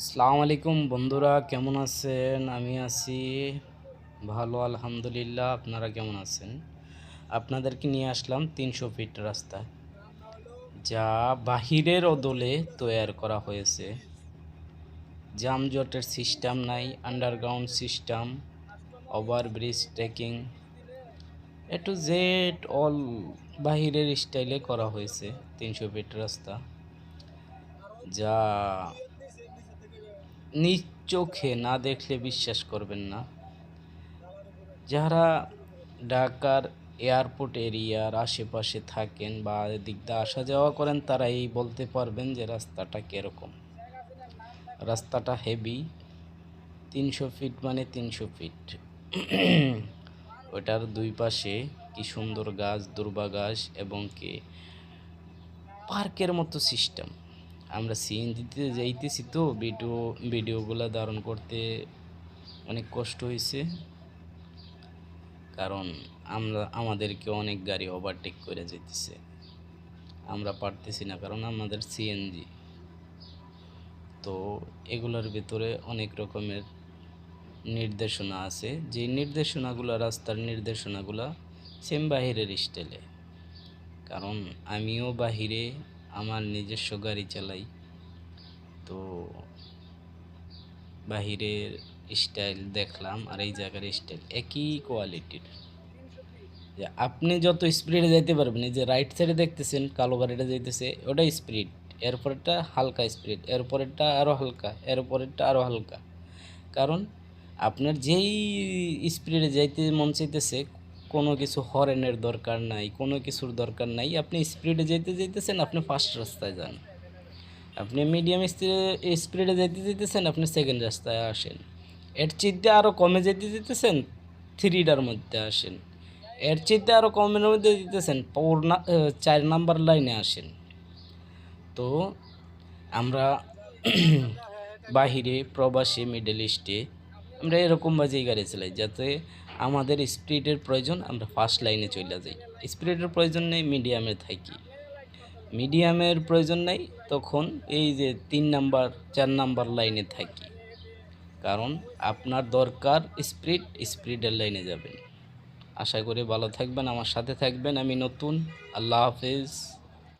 আসসালামু আলাইকুম বন্ধুরা, কেমন আছেন? আমি আছি ভালো, আলহামদুলিল্লাহ। আপনারা কেমন আছেন? আপনাদেরকে নিয়ে আসলাম তিনশো ফিট রাস্তা, যা বাহিরের অদলে তৈরি করা হয়েছে। জামজটের সিস্টেম নাই, underground system, overbridge trekking, A to Z all বাহিরের স্টাইলে করা হয়েছে তিনশো ফিট রাস্তা, যা নিজ চোখে না দেখলে বিশ্বাস করবেন না। যারা ঢাকার এয়ারপোর্ট এরিয়ার আশেপাশে থাকেন বা এদিক দিয়ে আসা যাওয়া করেন তারা এই বলতে পারবেন যে রাস্তাটা কীরকম। রাস্তাটা হেভি তিনশো ফিট মানে তিনশো ফিট ওটার দুই পাশে কি সুন্দর গাছ দুর্বা গাছ এবং কি পার্কের মতো সিস্টেম আমরা সিএনজিতে যাইতেছি তো ভিডিও ভিডিওগুলো ধারণ করতে অনেক কষ্ট হয়েছে কারণ আমরা, আমাদেরকে অনেক গাড়ি ওভারটেক করে যেতেছে আমরা পারতেছি না, কারণ আমাদের সিএনজি তো এগুলোর ভিতরে অনেক রকমের নির্দেশনা আছে। যে নির্দেশনাগুলো, রাস্তার নির্দেশনাগুলো সেম বাহিরের স্টাইলে কারণ আমিও বাহিরে আমার নিজস্ব গাড়ি চালাই। তো বাহিরের স্টাইল দেখলাম আর এই জায়গার স্টাইল একই কোয়ালিটির। যে আপনি যত স্পিডে যাইতে পারবেন, এই যে রাইট সাইডে দেখতেছেন, কালো গাড়িটা যাইতেছে, ওটা স্পিড এরপরেরটা হালকা স্পিড এরপরেরটা আরও হালকা, এরপরেরটা আরও হালকা। কারণ আপনার যেই স্পিডে যাইতে মন চাইতেছে কোনো কিছু হরেনের দরকার নাই, কোনো কিছুর দরকার নাই। আপনি স্পিডে যেতে যেতেছেন, আপনি ফার্স্ট রাস্তায় যান। আপনি মিডিয়াম স্পিডে যেতে যেতেছেন, আপনি সেকেন্ড রাস্তায় আসেন। এর চিত্তে আরও কমে যেতে যেতেছেন থ্রিটার মধ্যে আসেন। এর চিত্তে আরও কমের মধ্যে দিতেছেন ফোর না চার নাম্বার লাইনে আসেন। তো আমরা বাহিরে, প্রবাসী মিডল ইস্টে আমরা এরকম বাজেই গাড়ি চালাই, যাতে আমাদের স্পিডের প্রয়োজন আমরা ফার্স্ট লাইনে চলে যাই। স্পিডের প্রয়োজন নেই মিডিয়ামে থাকি। মিডিয়ামের প্রয়োজন নেই, তখন এই যে তিন নাম্বার, চার নাম্বার লাইনে থাকি। কারণ আপনার দরকার স্পিড স্পিডের লাইনে যাবেন। আশা করি ভালো থাকবেন, আমার সাথে থাকবেন। আমি নতুন, আল্লাহ হাফেজ।